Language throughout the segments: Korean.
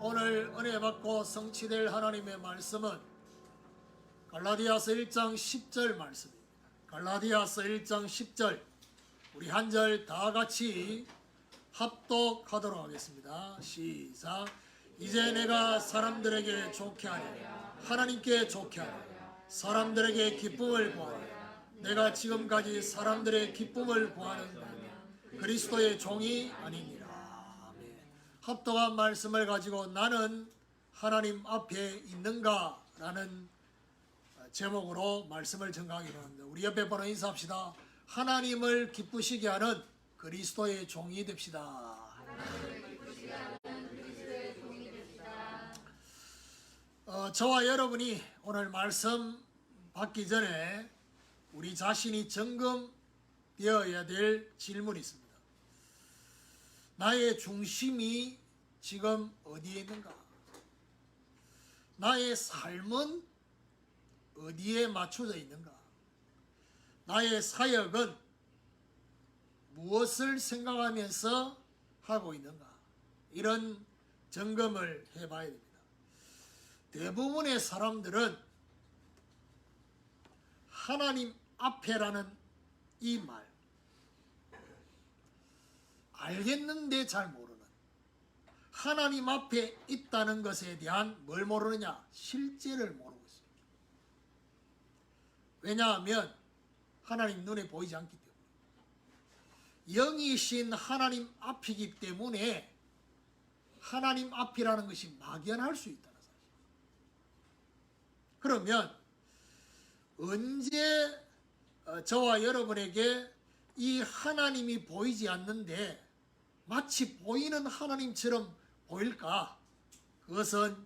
오늘 은혜 받고 성취될 하나님의 말씀은 갈라디아서 1장 10절 말씀입니다. 갈라디아서 1장 10절 우리 한 절 다 같이 합독하도록 하겠습니다. 시작. 이제 내가 사람들에게 좋게 하려 하나님께 좋게 하려 사람들에게 기쁨을 구하려 내가 지금까지 사람들의 기쁨을 구하는 자는 그리스도의 종이 아니니라. 아멘. 합독한 말씀을 가지고 나는 하나님 앞에 있는가라는 제목으로 말씀을 전가하기로 합니다. 우리 옆에 번호 인사합시다. 하나님을 기쁘시게 하는 그리스도의 종이 됩시다. 어, 저와 여러분이 오늘 말씀 받기 전에 우리 자신이 점검되어야 될 질문이 있습니다. 나의 중심이 지금 어디에 있는가? 나의 삶은 어디에 맞춰져 있는가? 나의 사역은 무엇을 생각하면서 하고 있는가? 이런 점검을 해봐야 됩니다. 대부분의 사람들은 하나님 앞에라는 이 말, 알겠는데 잘 모르는, 하나님 앞에 있다는 것에 대한 뭘 모르느냐? 실제를 모르고 있어요. 왜냐하면 하나님 눈에 보이지 않기 때문에. 영이신 하나님 앞이기 때문에 하나님 앞이라는 것이 막연할 수 있다는 사실. 그러면 언제 어, 저와 여러분에게 이 하나님이 보이지 않는데 마치 보이는 하나님처럼 보일까? 그것은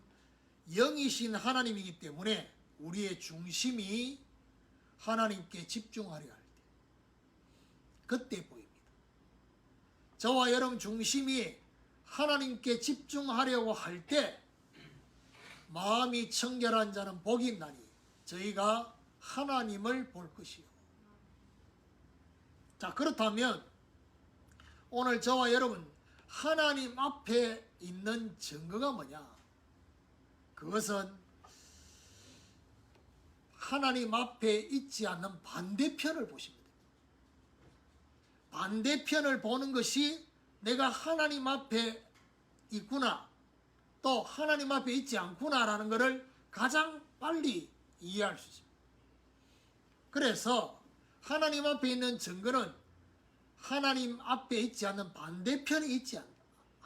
영이신 하나님이기 때문에 우리의 중심이 하나님께 집중하려 할 때, 그때 보입니다. 저와 여러분 중심이 하나님께 집중하려고 할 때, 마음이 청결한 자는 복이 있나니, 저희가 하나님을 볼 것이요. 자, 그렇다면, 오늘 저와 여러분, 하나님 앞에 있는 증거가 뭐냐? 그것은 하나님 앞에 있지 않는 반대편을 보십니다. 반대편을 보는 것이 내가 하나님 앞에 있구나, 또 하나님 앞에 있지 않구나라는 것을 가장 빨리 이해할 수 있습니다. 그래서 하나님 앞에 있는 증거는 하나님 앞에 있지 않는 반대편에 있지 않,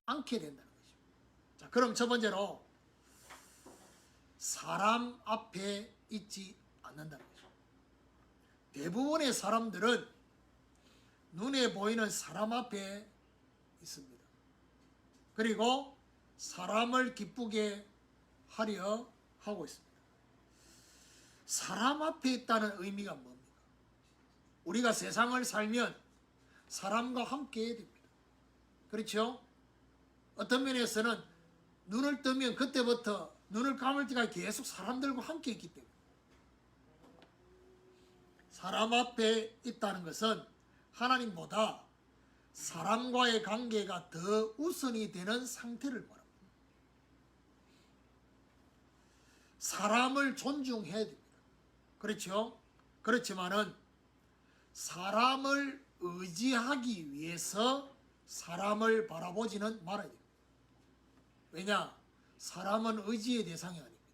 않게 된다는 것입니다. 자, 그럼 첫 번째로 사람 앞에 있지 않는다는 것입니다. 대부분의 사람들은 눈에 보이는 사람 앞에 있습니다. 그리고 사람을 기쁘게 하려 하고 있습니다. 사람 앞에 있다는 의미가 뭡니까? 우리가 세상을 살면 사람과 함께 해야 됩니다. 그렇죠? 어떤 면에서는 눈을 뜨면 그때부터 눈을 감을 때까지 계속 사람들과 함께 있기 때문에 사람 앞에 있다는 것은 하나님보다 사람과의 관계가 더 우선이 되는 상태를 말합니다. 사람을 존중해야 됩니다. 그렇죠? 그렇지만은 사람을 의지하기 위해서 사람을 바라보지는 말아야 됩니다. 왜냐? 사람은 의지의 대상이 아닙니다.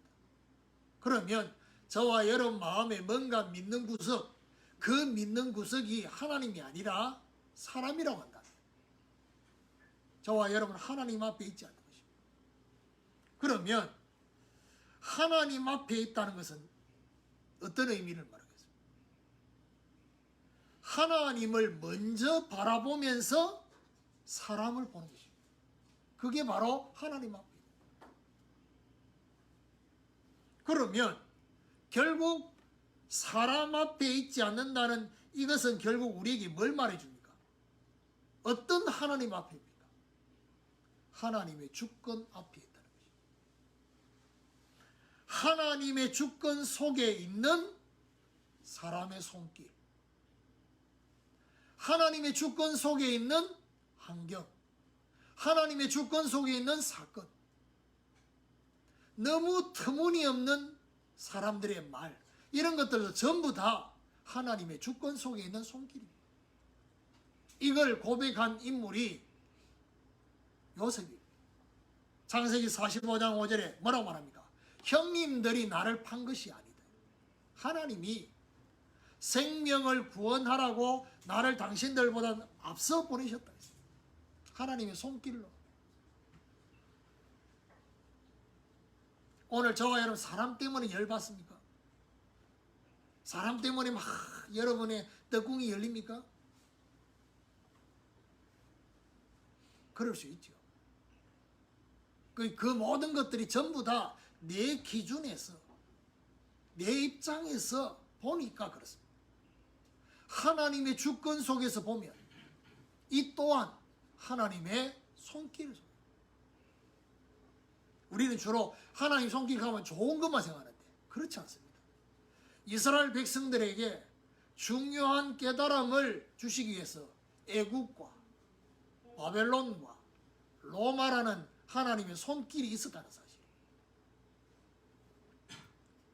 그러면 저와 여러분 마음에 뭔가 믿는 구석, 그 믿는 구석이 하나님이 아니라 사람이라고 한다. 저와 여러분 하나님 앞에 있지 않는 것입니다. 그러면 하나님 앞에 있다는 것은 어떤 의미를 말하겠습니까? 하나님을 먼저 바라보면서 사람을 보는 것입니다. 그게 바로 하나님 앞에 그러면 결국 사람 앞에 있지 않는다는 이것은 결국 우리에게 뭘 말해줍니까? 어떤 하나님 앞입니까? 하나님의 주권 앞에 있다는 것입니다. 하나님의 주권 속에 있는 사람의 손길. 하나님의 주권 속에 있는 환경. 하나님의 주권 속에 있는 사건. 너무 터무니없는 사람들의 말 이런 것들도 전부 다 하나님의 주권 속에 있는 손길입니다. 이걸 고백한 인물이 요셉입니다. 창세기 45장 5절에 뭐라고 말합니까? 형님들이 나를 판 것이 아니다. 하나님이 생명을 구원하라고 나를 당신들보다 앞서 보내셨다. 하나님의 손길로. 오늘 저와 여러분 사람 때문에 열받습니까? 사람 때문에 막 여러분의 떡궁이 열립니까? 그럴 수 있죠. 그, 그 모든 것들이 전부 다 내 기준에서, 내 입장에서 보니까 그렇습니다. 하나님의 주권 속에서 보면 이 또한 하나님의 손길 속. 우리는 주로 하나님 손길 가면 좋은 것만 생각하는데 그렇지 않습니다. 이스라엘 백성들에게 중요한 깨달음을 주시기 위해서 애국과 바벨론과 로마라는 하나님의 손길이 있었다는 사실.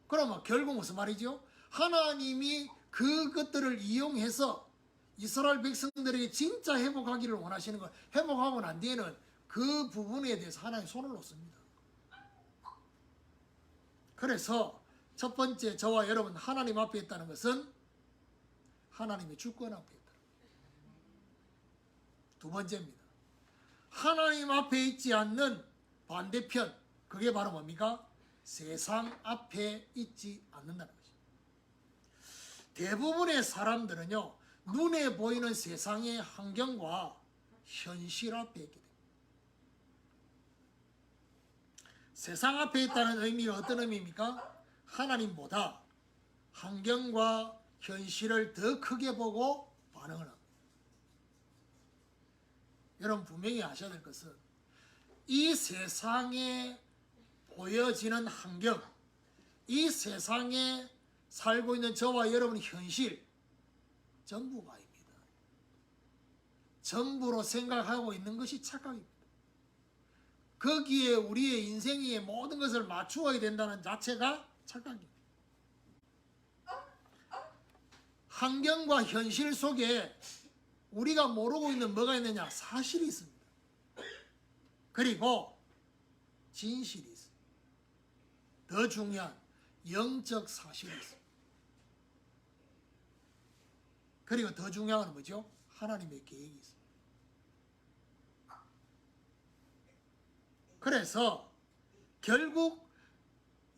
그러면 결국 무슨 말이죠? 하나님이 그것들을 이용해서 이스라엘 백성들에게 진짜 회복하기를 원하시는 걸 회복하고 난 뒤에는 그 부분에 대해서 하나님 손을 놓습니다. 그래서 첫 번째 저와 여러분 하나님 앞에 있다는 것은 하나님의 주권 앞에 있다. 두 번째입니다. 하나님 앞에 있지 않는 반대편 그게 바로 뭡니까? 세상 앞에 있지 않는다는 것입니다. 대부분의 사람들은요 눈에 보이는 세상의 환경과 현실 앞에 있게 됩니다. 세상 앞에 있다는 의미가 어떤 의미입니까? 하나님보다 환경과 현실을 더 크게 보고 반응을 합니다. 여러분 분명히 아셔야 될 것은 이 세상에 보여지는 환경, 이 세상에 살고 있는 저와 여러분의 현실 전부가 아닙니다. 전부로 생각하고 있는 것이 착각입니다. 거기에 우리의 인생의 모든 것을 맞추어야 된다는 자체가 착각입니다. 환경과 현실 속에 우리가 모르고 있는 뭐가 있느냐? 사실이 있습니다. 그리고 진실이 있습니다. 더 중요한 영적 사실이 있습니다. 그리고 더 중요한 건 뭐죠? 하나님의 계획이 있습니다. 그래서 결국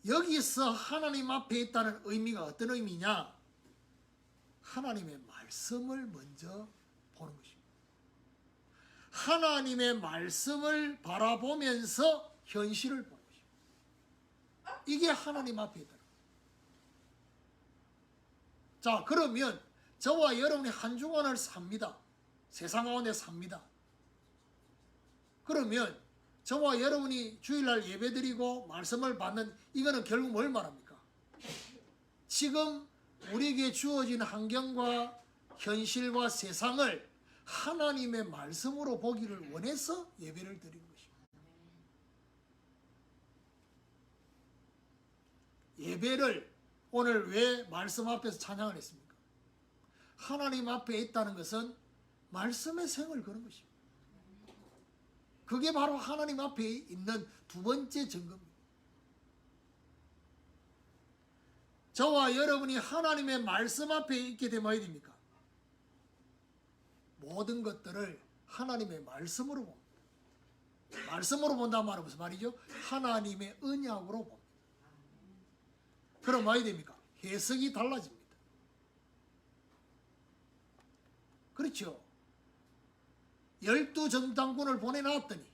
여기서 하나님 앞에 있다는 의미가 어떤 의미냐? 하나님의 말씀을 먼저 보는 것입니다. 하나님의 말씀을 바라보면서 현실을 보는 것입니다. 이게 하나님 앞에 있다. 자, 그러면 저와 여러분이 한 주간을 삽니다. 세상 가운데 삽니다. 그러면 저와 여러분이 주일날 예배드리고 말씀을 받는 이거는 결국 뭘 말합니까? 지금 우리에게 주어진 환경과 현실과 세상을 하나님의 말씀으로 보기를 원해서 예배를 드리는 것입니다. 예배를 오늘 왜 말씀 앞에서 찬양을 했습니까? 하나님 앞에 있다는 것은 말씀의 생을 그런 것입니다. 그게 바로 하나님 앞에 있는 두 번째 증거입니다. 저와 여러분이 하나님의 말씀 앞에 있게 되면 어디 됩니까? 모든 것들을 하나님의 말씀으로 봅니다. 말씀으로 본다는 말은 무슨 말이죠? 하나님의 언약으로 봅니다. 그럼 어디 됩니까? 해석이 달라집니다. 그렇죠. 열두 정탐꾼을 보내놨더니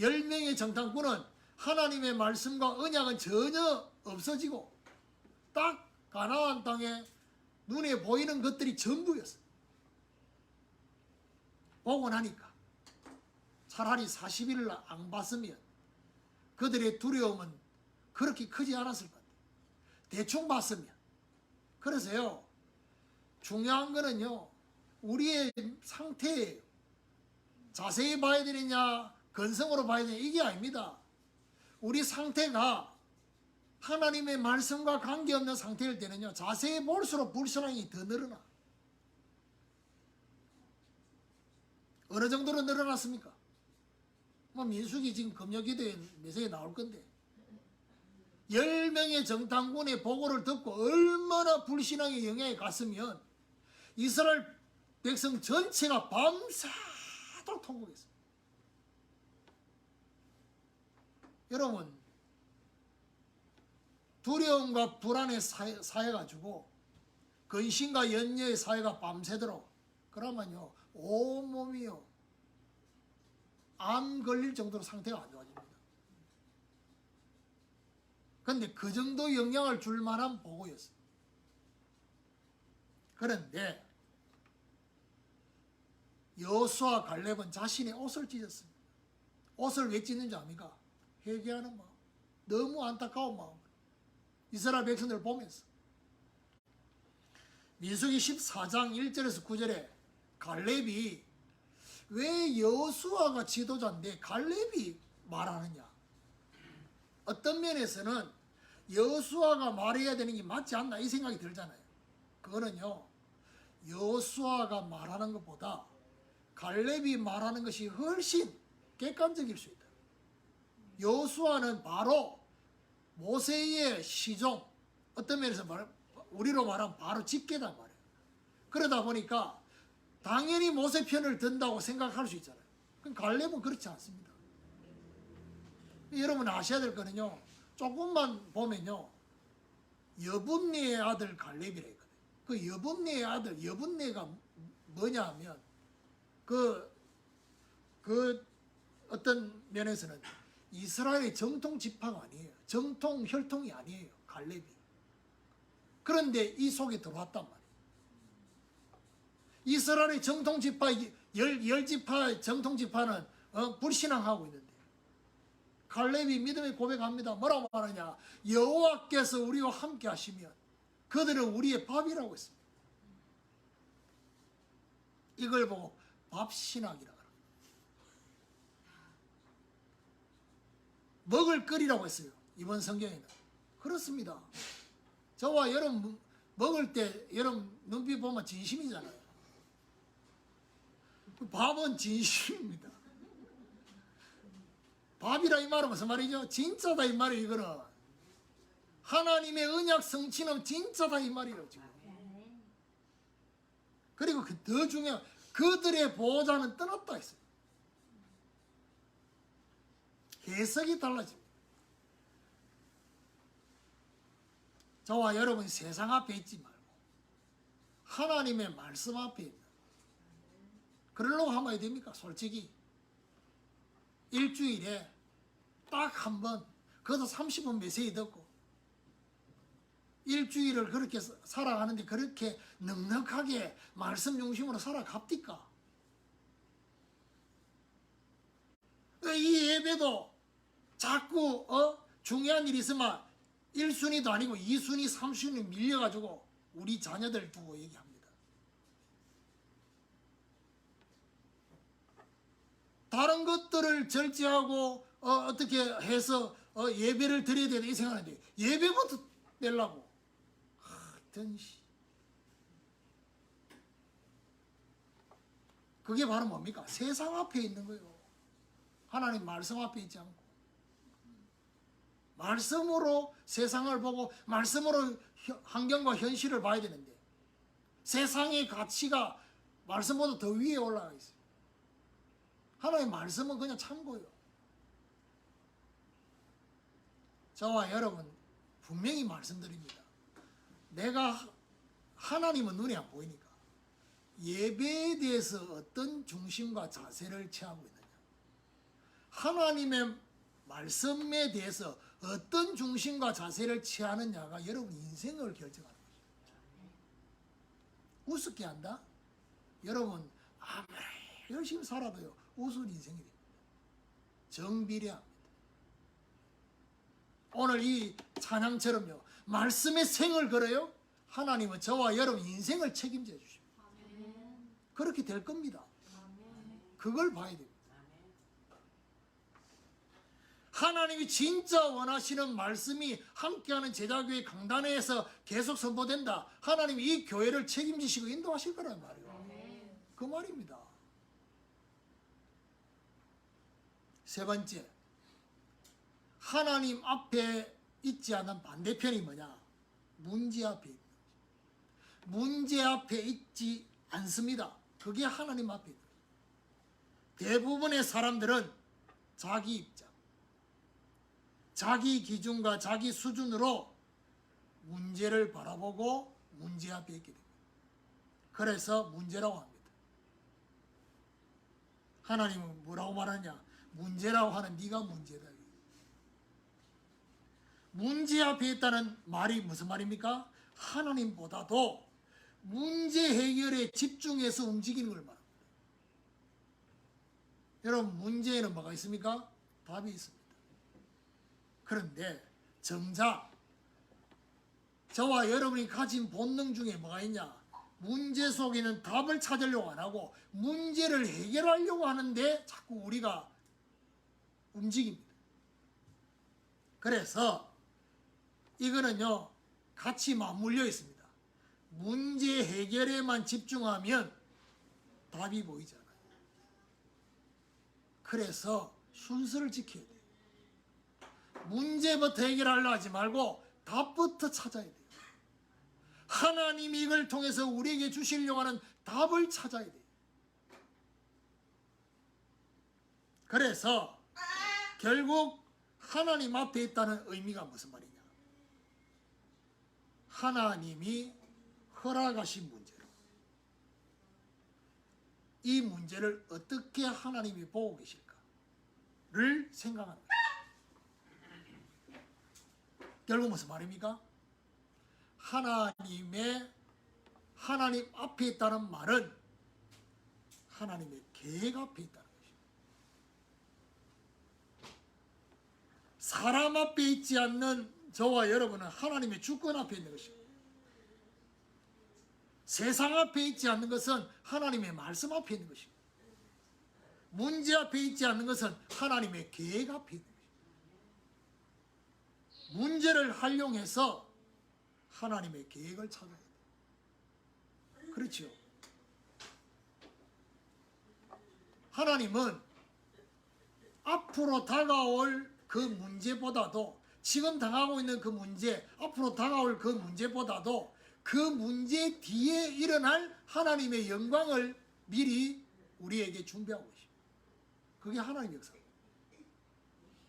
열 명의 정탐꾼은 하나님의 말씀과 언약은 전혀 없어지고 딱 가나안 땅에 눈에 보이는 것들이 전부였어요. 보고 나니까 차라리 40일을 안 봤으면 그들의 두려움은 그렇게 크지 않았을 것 같아요. 대충 봤으면. 그래서요, 중요한 거는요, 우리의 상태예요. 자세히 봐야 되느냐, 건성으로 봐야 되느냐, 이게 아닙니다. 우리 상태가 하나님의 말씀과 관계없는 상태일 때는요 자세히 볼수록 불신앙이 더 늘어나 어느 정도로 늘어났습니까? 뭐 민숙이 지금 금요기도에 메시지 나올 건데 10명의 정탐군의 보고를 듣고 얼마나 불신앙의 영향이 갔으면 이스라엘 백성 전체가 밤새도록 통곡했습니다. 여러분 두려움과 불안에 사해, 사해가지고 근심과 연려의 사회가 밤새도록 그러면요 온몸이요 암 걸릴 정도로 상태가 안 좋아집니다. 근데 그 정도 영향을 줄 만한 보고였어요. 그런데 여수와 갈렙은 자신의 옷을 찢었습니다. 옷을 왜 찢는지 압니까? 회개하는 마음. 너무 안타까운 마음. 이스라엘 백성들을 보면서. 민수기 14장 1절에서 9절에 갈렙이 왜 여수아가 지도자인데 갈렙이 말하느냐? 어떤 면에서는 여수아가 말해야 되는 게 맞지 않나 이 생각이 들잖아요. 그거는요. 여수아가 말하는 것보다 갈렙이 말하는 것이 훨씬 객관적일 수 있다. 여수아는 바로 모세의 시종 어떤 면에서 말 우리로 말하면 바로 집계단 말이에요. 그러다 보니까 당연히 모세 편을 든다고 생각할 수 있잖아요. 갈렙은 그렇지 않습니다. 여러분 아셔야 될 거는요. 조금만 보면요. 여분네의 아들 갈렙이라 했거든요. 그 여분네의 아들 여분네가 뭐냐 하면 그, 그 어떤 면에서는 이스라엘의 정통 지파가 아니에요. 정통 혈통이 아니에요. 갈렙이. 그런데 이 속에 들어왔단 말이에요. 이스라엘의 정통 지파 열, 열 지파 정통 지파는 어, 불신앙하고 있는데 갈렙이 믿음의 고백합니다. 뭐라고 말하냐? 여호와께서 우리와 함께 하시면 그들은 우리의 밥이라고 했습니다. 이걸 보고 밥신학이라 그럽니다. 먹을 거리라고 했어요. 이번 성경에는. 그렇습니다. 저와 여러분 먹을 때 여러분 눈빛 보면 진심이잖아요. 밥은 진심입니다. 밥이라 이 말은 무슨 말이죠? 진짜다 이 말이에요 이거는. 하나님의 언약 성취는 진짜다 이 말이에요 지금. 그리고 그 더 중요한 그들의 보호자는 떠났다 했어요. 해석이 달라집니다. 저와 여러분 세상 앞에 있지 말고 하나님의 말씀 앞에 있는 그러려고 하면 됩니까? 솔직히 일주일에 딱 한 번 그것도 30분 메시지 듣고 일주일을 그렇게 살아가는데 그렇게 넉넉하게 말씀 중심으로 살아갑니까? 이 예배도 자꾸 어 중요한 일이 있으면 1순위도 아니고 2순위, 3순위 밀려가지고 우리 자녀들 두고 얘기합니다. 다른 것들을 절제하고 어, 떻게 해서 어, 예배를 드려야 되나 이 생각하는데 예배부터 떼려고 하여튼 씨. 그게 바로 뭡니까? 세상 앞에 있는 거예요. 하나님 말씀 앞에 있지 않고 말씀으로 세상을 보고 말씀으로 혀- 환경과 현실을 봐야 되는데 세상의 가치가 말씀보다 더 위에 올라가 있어요. 하나님 말씀은 그냥 참고요. 저와 여러분 분명히 말씀드립니다. 내가 하- 하나님은 눈에 안 보이니까 예배에 대해서 어떤 중심과 자세를 취하고 있느냐. 하나님의 말씀에 대해서 어떤 중심과 자세를 취하느냐가 여러분 인생을 결정하는 거죠. 우습게 한다? 여러분 아무리 열심히 살아도요 우스운 인생이 됩니다. 정비례합니다. 오늘 이 찬양처럼요 말씀의 생을 걸어요. 하나님은 저와 여러분 인생을 책임져 주십니다. 그렇게 될 겁니다. 그걸 봐야 됩니다. 하나님이 진짜 원하시는 말씀이 함께하는 제자교회 강단에서 계속 선포된다. 하나님이 이 교회를 책임지시고 인도하실 거란 말이에요. 그 말입니다. 세 번째, 하나님 앞에 있지 않은 반대편이 뭐냐? 문제 앞에 있는. 문제 앞에 있지 않습니다. 그게 하나님 앞에 있는. 대부분의 사람들은 자기 입장, 자기 기준과 자기 수준으로 문제를 바라보고 문제 앞에 있게 됩니다. 그래서 문제라고 합니다. 하나님은 뭐라고 말하냐? 문제라고 하는 네가 문제다. 문제 앞에 있다는 말이 무슨 말입니까? 하나님보다도 문제 해결에 집중해서 움직이는 걸 말합니다. 여러분 문제에는 뭐가 있습니까? 답이 있습니다. 그런데 정작 저와 여러분이 가진 본능 중에 뭐가 있냐? 문제 속에는 답을 찾으려고 안 하고 문제를 해결하려고 하는데 자꾸 우리가 움직입니다. 그래서 이거는요 같이 맞물려 있습니다. 문제 해결에만 집중하면 답이 보이잖아요. 그래서 순서를 지켜야 돼요. 문제부터 해결하려 하지 말고 답부터 찾아야 돼요. 하나님이 이걸 통해서 우리에게 주시려고 하는 답을 찾아야 돼요. 그래서 결국 하나님 앞에 있다는 의미가 무슨 말이냐? 하나님이 허락하신 문제로 이 문제를 어떻게 하나님이 보고 계실까를 생각합니다. 결국 무슨 말입니까? 하나님의 하나님 앞에 있다는 말은 하나님의 계획 앞에 있다는 것입니다. 사람 앞에 있지 않는 저와 여러분은 하나님의 주권 앞에 있는 것입니다. 세상 앞에 있지 않는 것은 하나님의 말씀 앞에 있는 것입니다. 문제 앞에 있지 않는 것은 하나님의 계획 앞에 있는 것입니다. 문제를 활용해서 하나님의 계획을 찾아야 돼요. 그렇죠. 하나님은 앞으로 다가올 그 문제보다도 지금 당하고 있는 그 문제, 앞으로 다가올 그 문제보다도 그 문제 뒤에 일어날 하나님의 영광을 미리 우리에게 준비하고 있습니다. 그게 하나님의 역사입니다.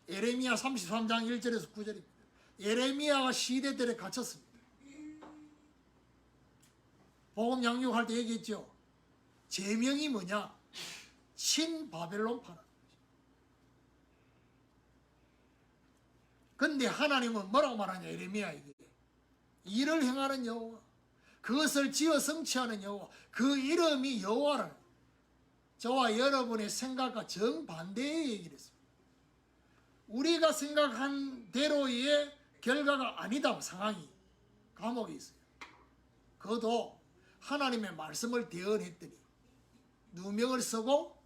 에레미야 33장 1절에서 9절입니다. 에레미야가 시대들에 갇혔습니다. 복음 양육할 때 얘기했죠. 제명이 뭐냐? 신바벨론 파라. 근데 하나님은 뭐라고 말하냐 에레미야에게. 일을 행하는 여호와 그것을 지어 성취하는 여호와 그 이름이 여호와라 저와 여러분의 생각과 정반대의 얘기를 했습니다. 우리가 생각한 대로의 결과가 아니다 상황이 감옥에 있어요. 그도 하나님의 말씀을 대언했더니 누명을 쓰고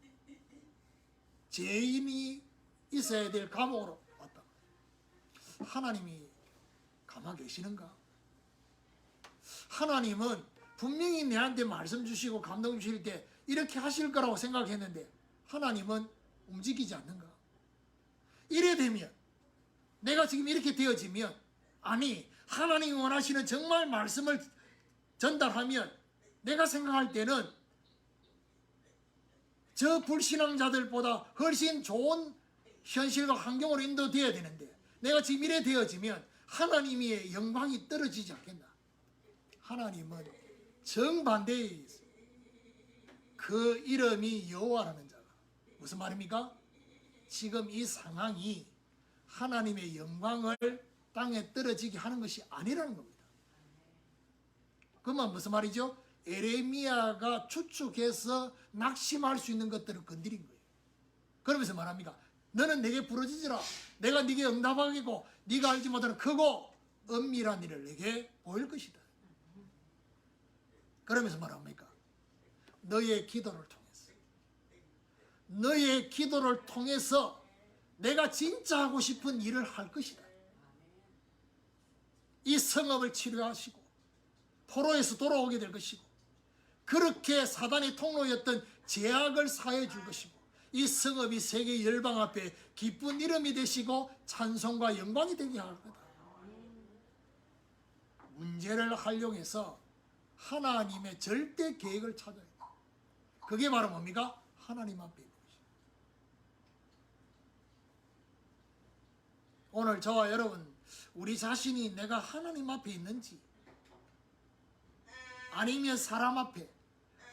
죄인이 있어야 될 감옥으로 하나님이 가만 계시는가? 하나님은 분명히 내한테 말씀 주시고 감동 주실 때 이렇게 하실 거라고 생각했는데 하나님은 움직이지 않는가? 이래 되면 내가 지금 이렇게 되어지면 아니 하나님이 원하시는 정말 말씀을 전달하면 내가 생각할 때는 저 불신앙자들보다 훨씬 좋은 현실과 환경으로 인도되어야 되는데 내가 지금 이래 되어지면 하나님의 영광이 떨어지지 않겠나? 하나님은 정반대에 있어요. 그 이름이 여호와라는 자가 무슨 말입니까? 지금 이 상황이 하나님의 영광을 땅에 떨어지게 하는 것이 아니라는 겁니다. 그만 무슨 말이죠? 에레미야가 추측해서 낙심할 수 있는 것들을 건드린 거예요. 그러면서 말합니까? 너는 내게 부러지지라. 내가 네게 응답하겠고 네가 알지 못하는 크고 은밀한 일을 내게 보일 것이다. 그러면서 말합니까? 너의 기도를 통해서 너의 기도를 통해서 내가 진짜 하고 싶은 일을 할 것이다. 이 성읍을 치료하시고 포로에서 돌아오게 될 것이고 그렇게 사단의 통로였던 제약을 사해 줄 것이고 이 성읍이 세계 열방 앞에 기쁜 이름이 되시고 찬송과 영광이 되게 할 거다. 문제를 활용해서 하나님의 절대 계획을 찾아야 돼. 그게 바로 뭡니까? 하나님 앞에 있는 것이죠. 오늘 저와 여러분 우리 자신이 내가 하나님 앞에 있는지 아니면 사람 앞에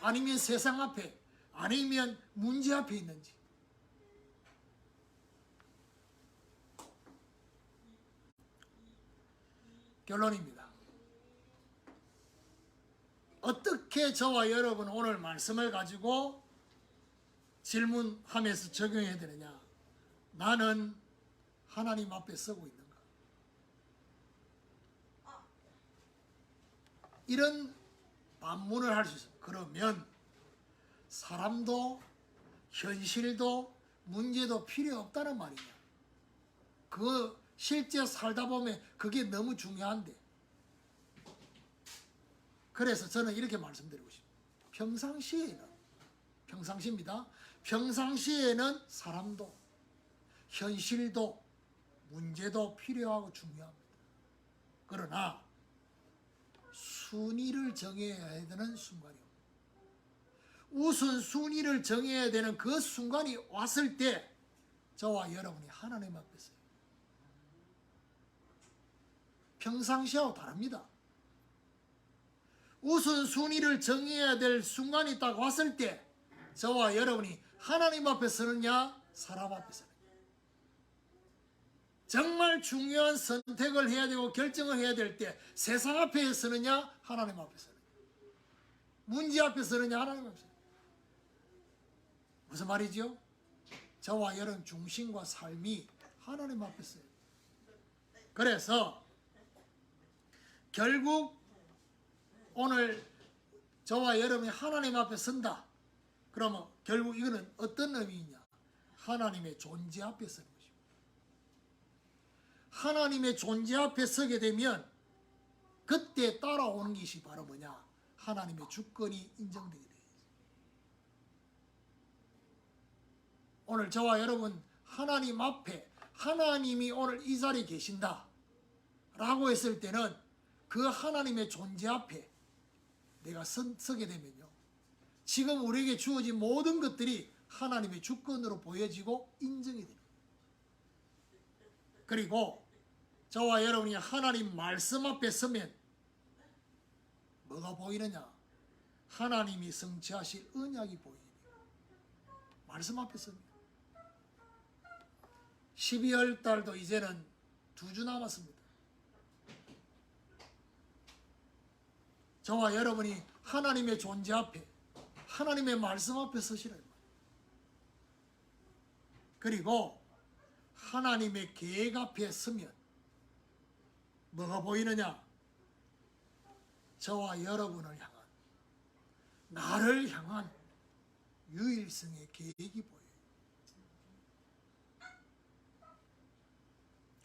아니면 세상 앞에 아니면 문제 앞에 있는지 결론입니다. 어떻게 저와 여러분 오늘 말씀을 가지고 질문하면서 적용해야 되느냐? 나는 하나님 앞에 서고 있는가? 이런 반문을 할 수 있어요. 그러면 사람도 현실도 문제도 필요 없다는 말이냐? 그 실제 살다 보면 그게 너무 중요한데. 그래서 저는 이렇게 말씀드리고 싶습니다. 평상시에는 평상시입니다. 평상시에는 사람도 현실도 문제도 필요하고 중요합니다. 그러나 순위를 정해야 되는 순간이. 우선 순위를 정해야 되는 그 순간이 왔을 때 저와 여러분이 하나님 앞에 서요. 평상시하고 다릅니다. 우선 순위를 정해야 될 순간이 딱 왔을 때 저와 여러분이 하나님 앞에 서느냐 사람 앞에 서느냐 정말 중요한 선택을 해야 되고 결정을 해야 될 때 세상 앞에 서느냐 하나님 앞에 서느냐 문제 앞에 서느냐 하나님 앞에 서느냐 무슨 말이죠? 저와 여러분 중심과 삶이 하나님 앞에 서요 그래서 결국 오늘 저와 여러분이 하나님 앞에 선다. 그러면 결국 이거는 어떤 의미이냐? 하나님의 존재 앞에 서는 것입니다. 하나님의 존재 앞에 서게 되면 그때 따라오는 것이 바로 뭐냐? 하나님의 주권이 인정되게 돼요. 오늘 저와 여러분 하나님 앞에 하나님이 오늘 이 자리에 계신다. 라고 했을 때는 그 하나님의 존재 앞에 내가 선, 서게 되면요. 지금 우리에게 주어진 모든 것들이 하나님의 주권으로 보여지고 인정이 됩니다. 그리고 저와 여러분이 하나님 말씀 앞에 서면 뭐가 보이느냐? 하나님이 성취하실 언약이 보이는 말씀 앞에 섭니다. 12월 달도 이제는 두 주 남았습니다. 저와 여러분이 하나님의 존재 앞에 하나님의 말씀 앞에 서시라 그리고 하나님의 계획 앞에 서면 뭐가 보이느냐? 저와 여러분을 향한 나를 향한 유일성의 계획이 보여요.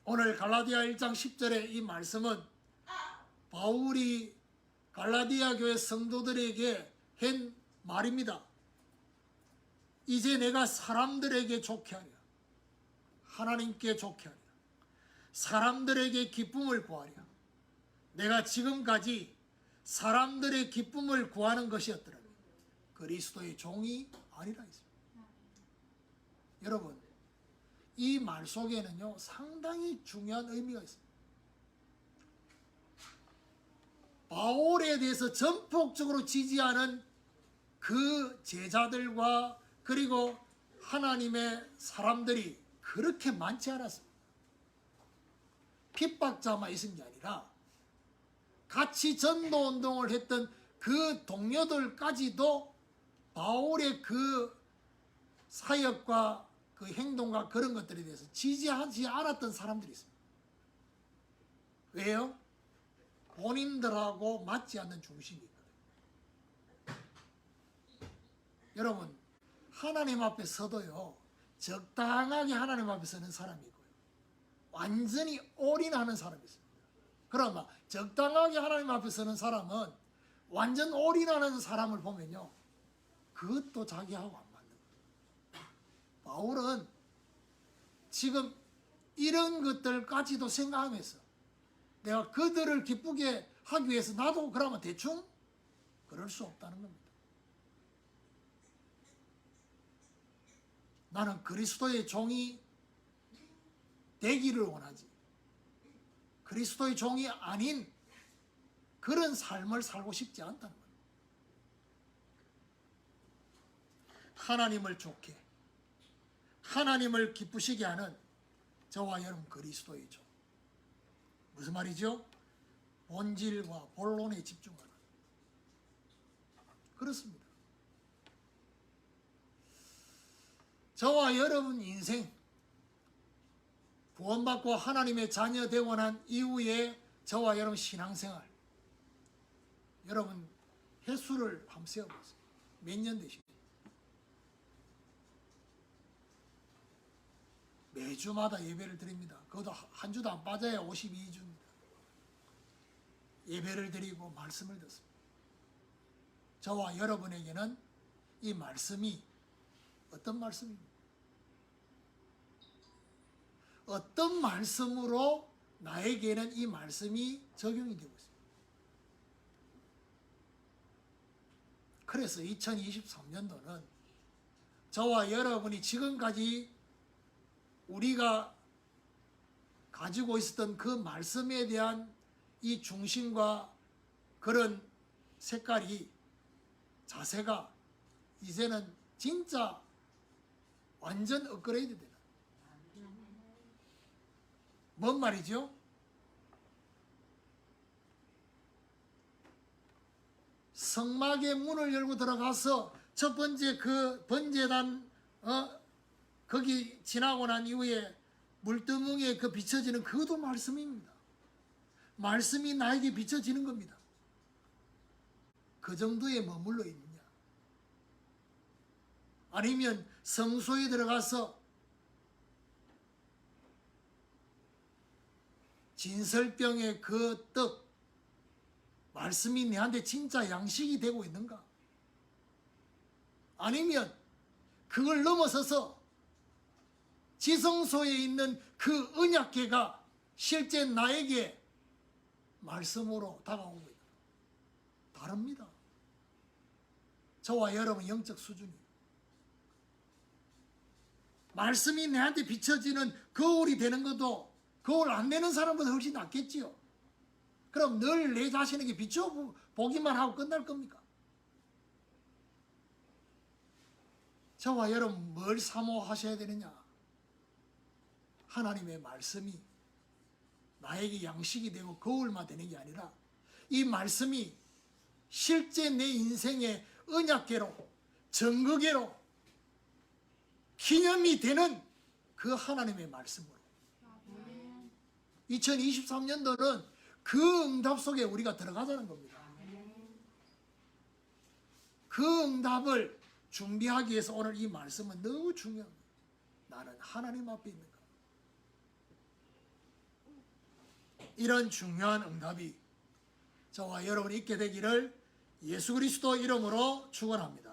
오늘 갈라디아 1장 10절의 이 말씀은 바울이 갈라디아 교회 성도들에게 한 말입니다. 이제 내가 사람들에게 좋게 하랴. 하나님께 좋게 하랴. 사람들에게 기쁨을 구하랴. 내가 지금까지 사람들의 기쁨을 구하는 것이었더라. 그리스도의 종이 아니라 했습니다. 여러분, 이 말 속에는요, 상당히 중요한 의미가 있습니다. 바울에 대해서 전폭적으로 지지하는 그 제자들과 그리고 하나님의 사람들이 그렇게 많지 않았습니다. 핍박자만 있은 게 아니라 같이 전도 운동을 했던 그 동료들까지도 바울의 그 사역과 그 행동과 그런 것들에 대해서 지지하지 않았던 사람들이 있습니다. 왜요? 본인들하고 맞지 않는 중심이 있거든요. 여러분, 하나님 앞에 서도요, 적당하게 하나님 앞에 서는 사람이고요. 완전히 올인하는 사람이 있습니다. 그러나 적당하게 하나님 앞에 서는 사람은 완전 올인하는 사람을 보면요. 그것도 자기하고. 바울은 지금 이런 것들까지도 생각하면서 내가 그들을 기쁘게 하기 위해서 나도 그러면 대충 그럴 수 없다는 겁니다. 나는 그리스도의 종이 되기를 원하지. 그리스도의 종이 아닌 그런 삶을 살고 싶지 않다는 겁니다. 하나님을 좋게, 하나님을 기쁘시게 하는 저와 여러분 그리스도의 종. 무슨 말이죠? 본질과 본론에 집중하는. 그렇습니다. 저와 여러분 인생 구원받고 하나님의 자녀 되고 난 이후에 저와 여러분 신앙생활 여러분 횟수를 한번 세어보세요. 몇 년 되시죠? 매주마다 예배를 드립니다. 그것도 한 주도 안 빠져야 52주입니다. 예배를 드리고 말씀을 듣습니다. 저와 여러분에게는 이 말씀이 어떤 말씀입니까? 어떤 말씀으로 나에게는 이 말씀이 적용이 되고 있습니다. 그래서 2023년도는 저와 여러분이 지금까지 우리가 가지고 있었던 그 말씀에 대한 이 중심과 그런 색깔이 자세가 이제는 진짜 완전 업그레이드 되는 뭔 말이죠? 성막의 문을 열고 들어가서 첫 번째 그 번제단 어 거기 지나고 난 이후에 물두멍에 그 비춰지는 그것도 말씀입니다. 말씀이 나에게 비춰지는 겁니다. 그 정도에 머물러 있느냐? 아니면 성소에 들어가서 진설병의 그 떡, 말씀이 내한테 진짜 양식이 되고 있는가? 아니면 그걸 넘어서서 지성소에 있는 그 언약계가 실제 나에게 말씀으로 다가오고 있다. 다릅니다. 저와 여러분 영적 수준이. 말씀이 내한테 비춰지는 거울이 되는 것도 거울 안 되는 사람보다 훨씬 낫겠지요. 그럼 늘 내 자신에게 비춰 보기만 하고 끝날 겁니까? 저와 여러분 뭘 사모하셔야 되느냐? 하나님의 말씀이 나에게 양식이 되고 거울만 되는 게 아니라 이 말씀이 실제 내 인생의 언약계로 증거계로 기념이 되는 그 하나님의 말씀으로 2023년도는 그 응답 속에 우리가 들어가자는 겁니다. 그 응답을 준비하기 위해서 오늘 이 말씀은 너무 중요합니다. 나는 하나님 앞에 있는가? 이런 중요한 응답이 저와 여러분이 있게 되기를 예수 그리스도 이름으로 축원합니다.